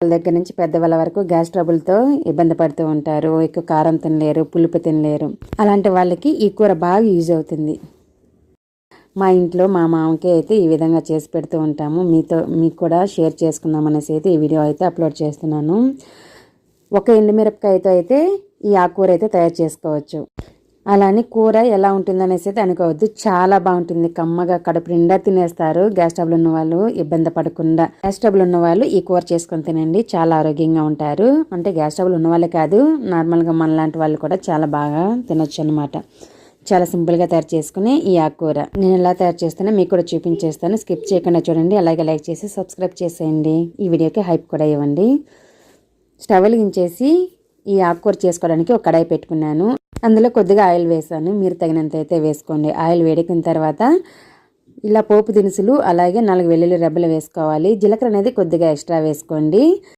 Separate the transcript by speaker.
Speaker 1: వాళ్ళ దగ్గర నుంచి పెద్దవాళ్ళ వరకు గ్యాస్ ట్రబుల్తో ఇబ్బంది పడుతూ ఉంటారు. ఎక్కువ కారం తినలేరు పులుపు తినలేరు. అలాంటి వాళ్ళకి ఈ కూర బాగా యూజ్ అవుతుంది. మా ఇంట్లో మా మామకి అయితే ఈ విధంగా చేసి పెడుతూ ఉంటాము. మీతో మీకు కూడా షేర్ చేసుకుందాం అనేసి అయితే ఈ వీడియో అయితే అప్లోడ్ చేస్తున్నాను. ఒక ఎండుమిరపకాయతో అయితే ఈ ఆకుకూర అయితే తయారు చేసుకోవచ్చు. అలానే కూర ఎలా ఉంటుందనేసి అయితే అనుకోవద్దు. చాలా బాగుంటుంది. కమ్మగా కడుపు నిండా తినేస్తారు. గ్యాస్ ట్రబుల్ ఉన్న వాళ్ళు ఇబ్బంది పడకుండా గ్యాస్ ట్రబుల్ ఉన్న వాళ్ళు ఈ కూర చేసుకొని తినండి. చాలా ఆరోగ్యంగా ఉంటారు. అంటే గ్యాస్ ట్రబుల్ ఉన్న వాళ్ళే కాదు నార్మల్గా మనలాంటి వాళ్ళు కూడా చాలా బాగా తినొచ్చు అనమాట చాలా సింపుల్గా తయారు చేసుకుని ఈ ఆకుకూర. నేను ఎలా తయారు చేస్తానో మీకు కూడా చూపించేస్తాను. స్కిప్ చేయకుండా చూడండి. అలాగే లైక్ చేసి సబ్స్క్రైబ్ చేసేయండి. ఈ వీడియోకి హైప్ కూడా ఇవ్వండి. స్టవ్ వెలిగించేసి ఈ ఆకుకూర చేసుకోవడానికి ఒక కడాయి పెట్టుకున్నాను. అందులో కొద్దిగా ఆయిల్ వేసాను. మీరు తగినంత అయితే వేసుకోండి. ఆయిల్ వేడెక్కిన తర్వాత ఇలా పోపు దినుసులు అలాగే నాలుగు వెల్లుల్లి రెబ్బలు వేసుకోవాలి. జీలకర్ర అనేది కొద్దిగా ఎక్స్ట్రా వేసుకోండి.